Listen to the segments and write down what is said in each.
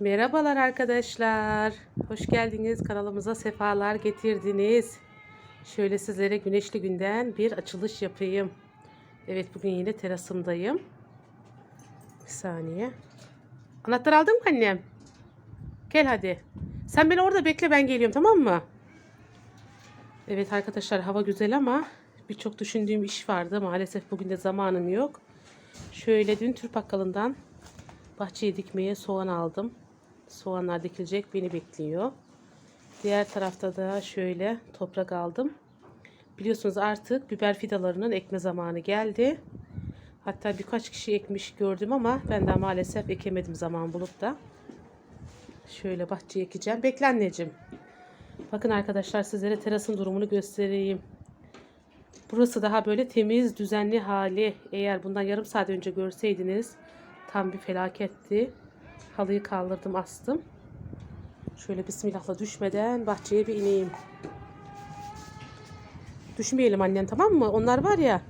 Merhabalar arkadaşlar. Hoş geldiniz. Kanalımıza sefalar getirdiniz. Şöyle sizlere güneşli günden bir açılış yapayım. Evet bugün yine terasımdayım. Bir saniye. Anahtar aldın mı annem? Gel hadi. Sen beni orada bekle ben geliyorum tamam mı? Evet arkadaşlar hava güzel ama birçok düşündüğüm iş vardı. Maalesef bugün de zamanım yok. Şöyle dün Türk bakkalından bahçeye dikmeye soğan aldım. Soğanlar dikilecek beni bekliyor. Diğer tarafta da şöyle toprak aldım. Biliyorsunuz artık biber fidalarının ekme zamanı geldi. Hatta birkaç kişi ekmiş gördüm ama ben de maalesef ekemedim zaman bulup da. Şöyle bahçeye ekeceğim. Bekle anneciğim. Bakın arkadaşlar sizlere terasın durumunu göstereyim. Burası daha böyle temiz, düzenli hali. Eğer bundan yarım saat önce görseydiniz tam bir felaketti. Halıyı kaldırdım, astım. Şöyle bismillahla düşmeden bahçeye bir ineyim. Düşmeyelim annem tamam mı? Onlar var ya.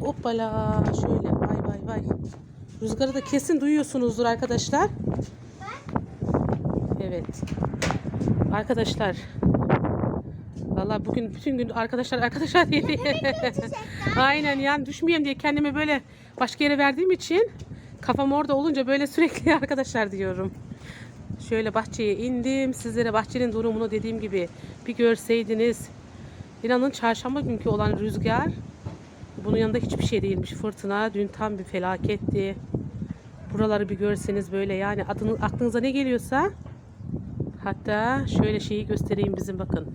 Hoppala şöyle vay vay vay. Rüzgarı da kesin duyuyorsunuzdur arkadaşlar. Evet. Arkadaşlar. Valla bugün bütün gün arkadaşlar arkadaşlar diye. Aynen yani düşmeyeyim diye kendimi böyle başka yere verdiğim için kafam orada olunca böyle sürekli arkadaşlar diyorum. Şöyle bahçeye indim. Sizlere bahçenin durumunu dediğim gibi bir görseydiniz. İnanın çarşamba günkü olan rüzgar bunun yanında hiçbir şey değilmiş. Fırtına dün tam bir felaketti. Buraları bir görseniz böyle yani adını, aklınıza ne geliyorsa hatta şöyle şeyi göstereyim bizim bakın.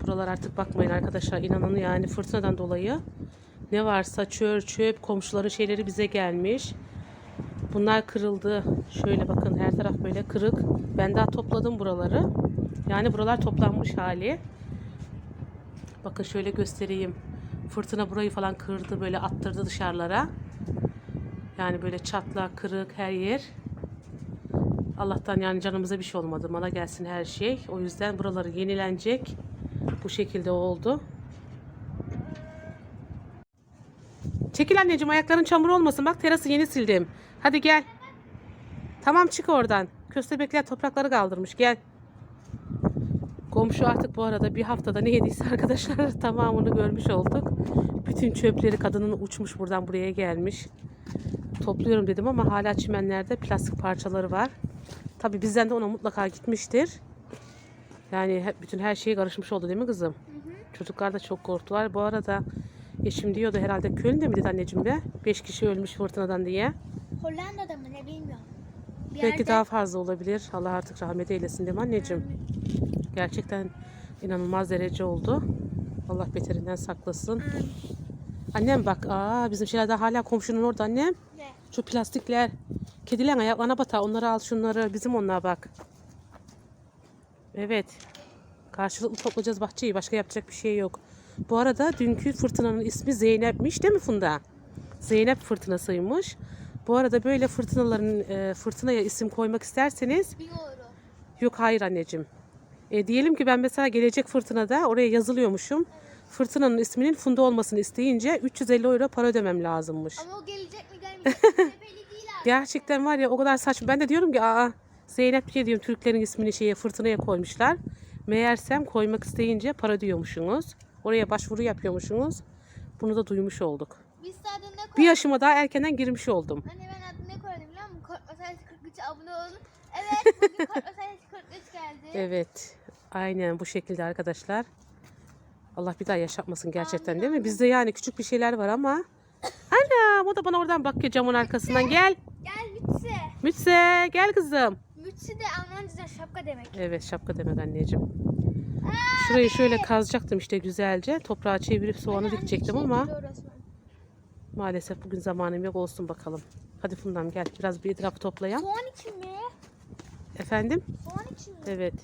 Buralar artık bakmayın arkadaşlar inanın yani fırtınadan dolayı ne varsa çör çöp komşuların şeyleri bize gelmiş. Bunlar kırıldı. Şöyle bakın her taraf böyle kırık. Ben daha topladım buraları. Yani buralar toplanmış hali. Bakın şöyle göstereyim. Fırtına burayı falan kırdı böyle attırdı dışarılara. Yani böyle çatlak, kırık her yer. Allah'tan yani canımıza bir şey olmadı. Bana gelsin her şey. O yüzden buraları yenilenecek. Bu şekilde oldu. Çekil anneciğim ayakların çamur olmasın. Bak terası yeni sildim. Hadi gel. Tamam çık oradan. Köstebekler toprakları kaldırmış. Gel. Komşu artık bu arada bir haftada ne yediyse arkadaşlar tamamını görmüş olduk. Bütün çöpleri kadının uçmuş buradan buraya gelmiş. Topluyorum dedim ama hala çimenlerde plastik parçaları var. Tabi bizden de ona mutlaka gitmiştir. Yani hep bütün her şey karışmış oldu değil mi kızım? Çocuklar da çok korktular. Bu arada eşim diyordu herhalde Köln'de mi dedi anneciğim de? 5 kişi ölmüş fırtınadan diye. Hollanda'da mı ne bilmiyorum. Bir Belki yerde- daha fazla olabilir. Allah artık rahmet eylesin değil mi anneciğim? Gerçekten inanılmaz derece oldu. Allah beterinden saklasın. Amin. Annem bak, aa bizim şeyler daha hala komşunun orada annem. Ne? Şu plastikler. Kedilerin ayaklarına bata. Onları al şunları. Bizim onlar bak. Evet. Karşılıklı toplayacağız bahçeyi. Başka yapacak bir şey yok. Bu arada dünkü fırtınanın ismi Zeynep'miş değil mi Funda? Zeynep fırtınasıymış. Bu arada böyle fırtınaların e, fırtınaya isim koymak isterseniz. Yok hayır anneciğim. E, diyelim ki ben mesela gelecek fırtınada oraya yazılıyormuşum. Fırtınanın isminin Funda olmasını isteyince 350 euro para ödemem lazımmış. Ama o gelecek mi gelmeyecek mi belli değil. Gerçekten var ya o kadar saçma. Ben de diyorum ki aa Zeynep diye diyorum Türklerin ismini şeye fırtınaya koymuşlar. Meğersem koymak isteyince para diyormuşsunuz. Oraya başvuru yapıyormuşsunuz. Bunu da duymuş olduk. Biz zaten ne? Bir yaşıma daha erkenden girmiş oldum. Anne ben adını ne koydum biliyor musun? Korkma sayısı 43 abone olun. Evet bugün korkma sayısı 43 geldi. Evet. Aynen bu şekilde arkadaşlar. Allah bir daha yaşatmasın gerçekten değil mi? Bizde yani küçük bir şeyler var ama. Anam o da bana oradan bakıyor camın arkasından. Gel. Gel Mütse. Mütse gel kızım. Mütse de Almanca şapka demek. Evet şapka demek anneciğim. Şurayı şöyle kazacaktım işte güzelce. Toprağı çevirip soğanı dikecektim ama maalesef bugün zamanım yok olsun bakalım. Hadi Fundam gel biraz bir etrafı toplayalım. Soğan için mi? Efendim? Soğan için mi? Evet.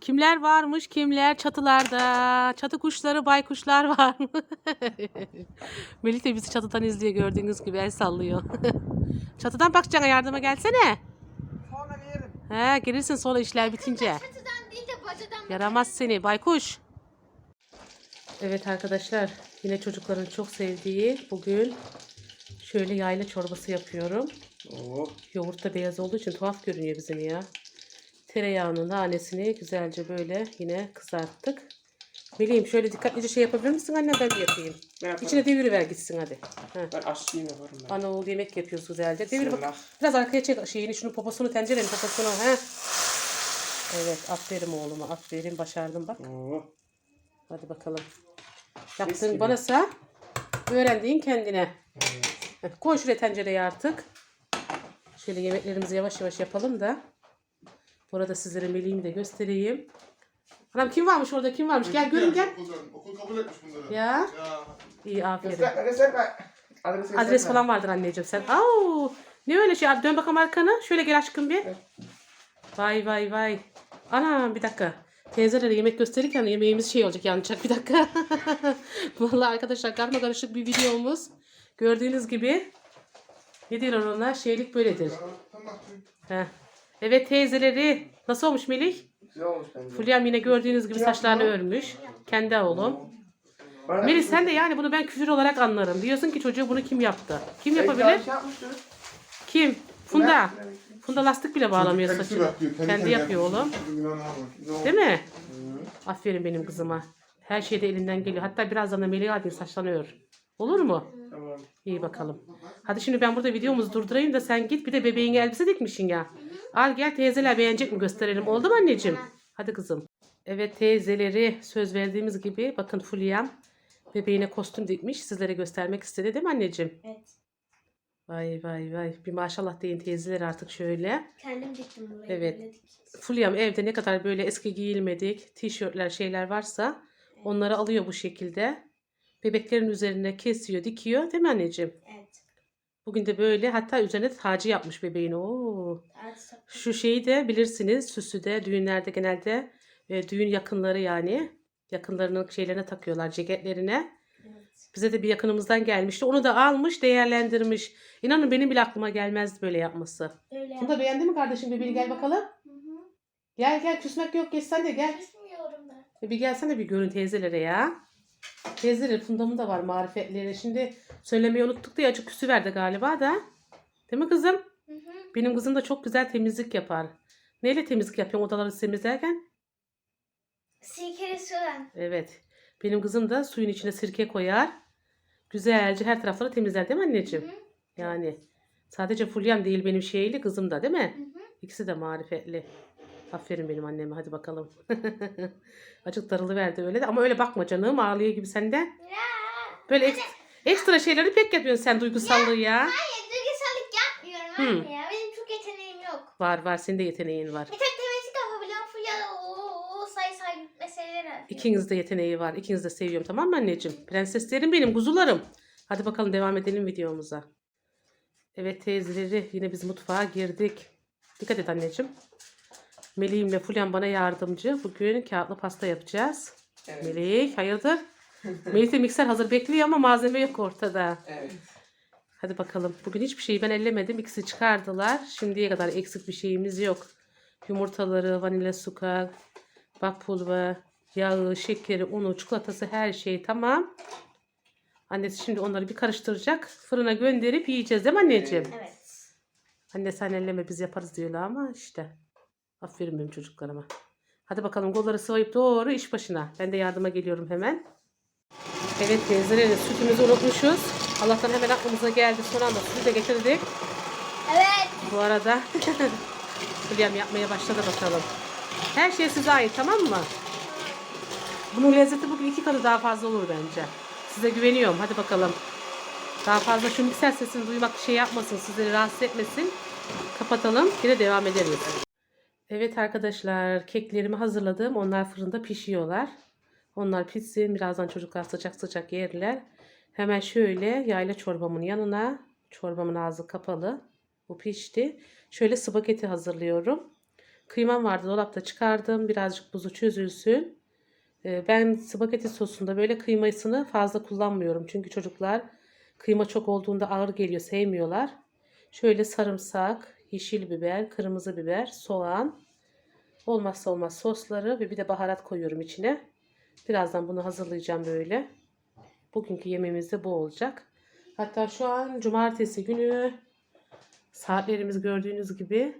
Kimler varmış kimler çatılarda? Çatı kuşları baykuşlar var mı? Melih de bizi çatıdan izliyor gördüğünüz gibi el sallıyor. Çatıdan bakacağına yardıma gelsene. Sonra veririm. He gelirsin sonra işler bitince. Çatıdan Yaramaz seni baykuş. Evet arkadaşlar yine çocukların çok sevdiği bugün şöyle yayla çorbası yapıyorum. Oo. Yoğurt da beyaz olduğu için tuhaf görünüyor bizim ya. Tereyağının nanesini güzelce böyle yine kızarttık. Meleğim şöyle dikkatlice şey yapabilir misin anne ben de yapayım. Ben yaparım. İçine deviriver gitsin hadi. Heh. Ben aşçıyım yaparım ben. Ana oğul yemek yapıyoruz güzelce. Devir bak. Biraz arkaya çek şeyini şunu poposunu tencerenin poposunu. He. Evet aferin oğluma aferin başardın bak. Oo. Hadi bakalım. Yaptığın gibi. banasa öğrendiğin kendine. Evet. Koy şuraya tencereye artık. Şöyle yemeklerimizi yavaş yavaş yapalım da. Bu arada sizlere meleğimi de göstereyim. Anam kim varmış orada kim varmış? Gel görün gel. Okul kabul etmiş bunları. Ya. Ya. İyi aferin. Gösterme gösterme. Adres, gösterme. Adres falan vardır anneciğim sen. Au! Ne öyle şey? Dön bakalım arkana. Şöyle gel aşkım bir. Vay vay vay. Ana bir dakika. Teyzelere yemek gösterirken yemeğimiz şey olacak yanacak bir dakika. Vallahi arkadaşlar karma karışık bir videomuz. Gördüğünüz gibi ne diyorlar ona? Şeylik böyledir. Heh. Evet teyzeleri. Nasıl olmuş Melih? Güzel olmuş bence. Fulyam yine gördüğünüz gibi saçlarını örmüş. Kendi oğlum. Melih sen de yani bunu ben küfür olarak anlarım. Diyorsun ki çocuğu bunu kim yaptı? Kim yapabilir? Kim? Funda. Funda lastik bile bağlamıyor Kendisi yapıyor, kendi Kendi yapıyor oğlum. Değil mi? Hı. Aferin benim kızıma. Her şey de elinden geliyor. Hatta birazdan da Melih abi saçlarını ör. Olur mu? Tamam. İyi bakalım. Hadi şimdi ben burada videomuzu durdurayım da sen git bir de bebeğine elbise dikmişsin ya. Al gel teyzeler beğenecek mi gösterelim. Oldu mu anneciğim? Hadi kızım. Evet teyzeleri söz verdiğimiz gibi bakın Fulyam bebeğine kostüm dikmiş. Sizlere göstermek istedi değil mi anneciğim? Evet. Vay vay vay. Bir maşallah deyin teyzeler artık şöyle. Kendim diktim burayı. Evet. böyle. Fulyam evde ne kadar böyle eski giyilmedik tişörtler şeyler varsa onları alıyor bu şekilde. Bebeklerin üzerine kesiyor, dikiyor değil mi anneciğim? Evet. Bugün de böyle hatta üzerine tacı yapmış bebeğin. Oo. Artık Şu şeyi de bilirsiniz süsü de düğünlerde genelde e, düğün yakınları yani yakınlarının şeylerine takıyorlar ceketlerine. Bize de bir yakınımızdan gelmişti. Onu da almış değerlendirmiş. İnanın benim bile aklıma gelmezdi böyle yapması. Öyle Bunu da beğendi mi kardeşim bebeği gel bakalım. Hı hı. Gel gel küsmek yok geç sen de gel. Bilmiyorum ben. E Bir gelsene bir görün teyzelere ya. Teyzeleri fundamı da var marifetleri. Şimdi söylemeyi unuttuk diye açık küsü verdi galiba da. Değil mi kızım? Hı hı. Benim kızım da çok güzel temizlik yapar. Neyle temizlik yapıyorsun odaları temizlerken? Sirkeli sudan. Evet. Benim kızım da suyun içine sirke koyar. Güzelce her tarafları temizler değil mi anneciğim? Hı hı. Yani sadece Fulyam değil benim şeyli kızım da değil mi? Hı hı. İkisi de marifetli. Aferin benim anneme hadi bakalım. Acık darılı verdi öyle de ama öyle bakma canım ağlıyor gibi sende. Böyle ek- ekstra şeyleri pek yapıyorsun sen duygusallığı ya. Hayır duygusallık yapmıyorum Hı. anne ya. Benim çok yeteneğim yok. Var var senin de yeteneğin var. Bir İkiniz de yeteneği var. İkiniz de seviyorum tamam mı anneciğim? Prenseslerim benim kuzularım. Hadi bakalım devam edelim videomuza. Evet teyzeleri yine biz mutfağa girdik. Dikkat et anneciğim. Melih'imle Fulyan bana yardımcı. Bugün kağıtlı pasta yapacağız. Evet. Melih hayırdır? Melih de mikser hazır bekliyor ama malzeme yok ortada. Evet. Hadi bakalım. Bugün hiçbir şeyi ben ellemedim. İkisi çıkardılar. Şimdiye kadar eksik bir şeyimiz yok. Yumurtaları, vanilya suka, bak pulver, yağı, şekeri, unu, çikolatası her şey tamam. Annesi şimdi onları bir karıştıracak. Fırına gönderip yiyeceğiz değil mi anneciğim? Evet. Anne sen elleme biz yaparız diyorlar ama işte. Aferin benim çocuklarıma. Hadi bakalım kolları sıvayıp doğru iş başına. Ben de yardıma geliyorum hemen. Evet teyzeleri sütümüzü unutmuşuz. Allah'tan hemen aklımıza geldi. Son anda sütü de getirdik. Evet. Bu arada Hülyam yapmaya başladı bakalım. Her şey size ait tamam mı? Bunun lezzeti bugün iki katı daha fazla olur bence. Size güveniyorum. Hadi bakalım. Daha fazla şu mikser sesini duymak şey yapmasın. Sizleri rahatsız etmesin. Kapatalım. Yine devam ederiz. Evet arkadaşlar. Keklerimi hazırladım. Onlar fırında pişiyorlar. Onlar pişsin. Birazdan çocuklar sıcak sıcak yerler. Hemen şöyle yayla çorbamın yanına. Çorbamın ağzı kapalı. Bu pişti. Şöyle spagetti hazırlıyorum. Kıymam vardı dolapta çıkardım. Birazcık buzu çözülsün. Ee, Ben spagetti sosunda böyle kıymasını fazla kullanmıyorum. Çünkü çocuklar kıyma çok olduğunda ağır geliyor, sevmiyorlar. Şöyle sarımsak, yeşil biber, kırmızı biber, soğan, olmazsa olmaz sosları ve bir de baharat koyuyorum içine. Birazdan bunu hazırlayacağım böyle. Bugünkü yemeğimiz de bu olacak. Hatta şu an cumartesi günü Saatlerimiz gördüğünüz gibi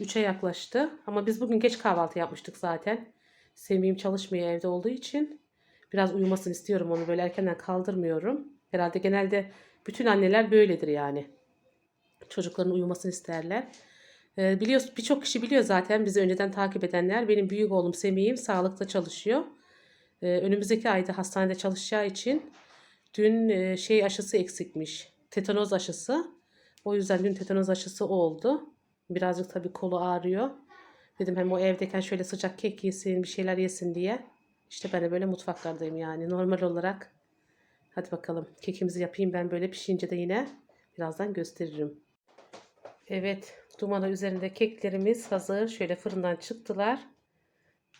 3'e yaklaştı. Ama biz bugün geç kahvaltı yapmıştık zaten. Semih'im çalışmıyor evde olduğu için. Biraz uyumasını istiyorum onu böyle erkenden kaldırmıyorum. Herhalde genelde bütün anneler böyledir yani. Çocukların uyumasını isterler. Ee, biliyoruz birçok kişi biliyor zaten bizi önceden takip edenler. Benim büyük oğlum Semih'im sağlıkta çalışıyor. Ee, önümüzdeki ayda hastanede çalışacağı için dün e, şey aşısı eksikmiş. Tetanoz aşısı. O yüzden dün tetanoz aşısı oldu. Birazcık tabii kolu ağrıyor. Dedim hem o evdeyken şöyle sıcak kek yesin, bir şeyler yesin diye. İşte ben de böyle mutfaklardayım yani normal olarak. Hadi bakalım kekimizi yapayım ben böyle pişince de yine birazdan gösteririm. Evet dumana üzerinde keklerimiz hazır. Şöyle fırından çıktılar.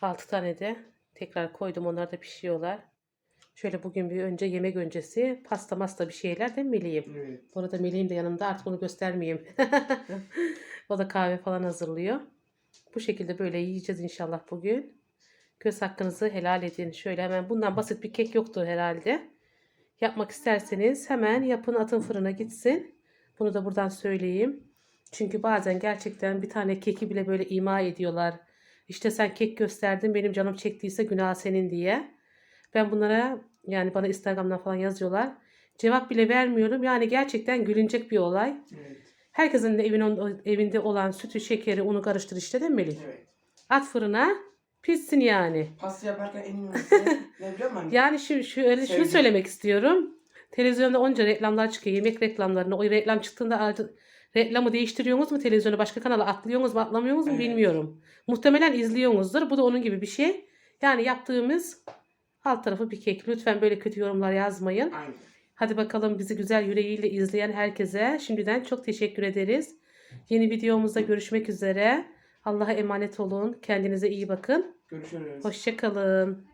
6 tane de tekrar koydum onlar da pişiyorlar. Şöyle bugün bir önce yemek öncesi pasta masta bir şeyler de Melih'im. Evet. Bu arada Melih'im de yanımda artık onu göstermeyeyim. o da kahve falan hazırlıyor. Bu şekilde böyle yiyeceğiz inşallah bugün. Göz hakkınızı helal edin. Şöyle hemen bundan basit bir kek yoktur herhalde. Yapmak isterseniz hemen yapın atın fırına gitsin. Bunu da buradan söyleyeyim. Çünkü bazen gerçekten bir tane keki bile böyle ima ediyorlar. İşte sen kek gösterdin benim canım çektiyse günah senin diye. Ben bunlara yani bana Instagram'dan falan yazıyorlar. Cevap bile vermiyorum. Yani gerçekten gülünecek bir olay. Evet. Herkesin de evin, evinde olan sütü, şekeri, unu karıştır işte değil mi Melih? Evet. At fırına pişsin yani. Pasta yaparken en önemlisi ne biliyor musun? Yani şu, şu öyle şunu söylemek istiyorum. Televizyonda onca reklamlar çıkıyor. Yemek reklamlarını. O reklam çıktığında artık reklamı değiştiriyorsunuz mu televizyonu başka kanala atlıyorsunuz mu atlamıyorsunuz mu Evet. bilmiyorum. Muhtemelen izliyorsunuzdur. Bu da onun gibi bir şey. Yani yaptığımız alt tarafı bir kek. Lütfen böyle kötü yorumlar yazmayın. Aynen. Hadi bakalım bizi güzel yüreğiyle izleyen herkese şimdiden çok teşekkür ederiz. Yeni videomuzda görüşmek üzere. Allah'a emanet olun. Kendinize iyi bakın. Görüşürüz. Hoşçakalın.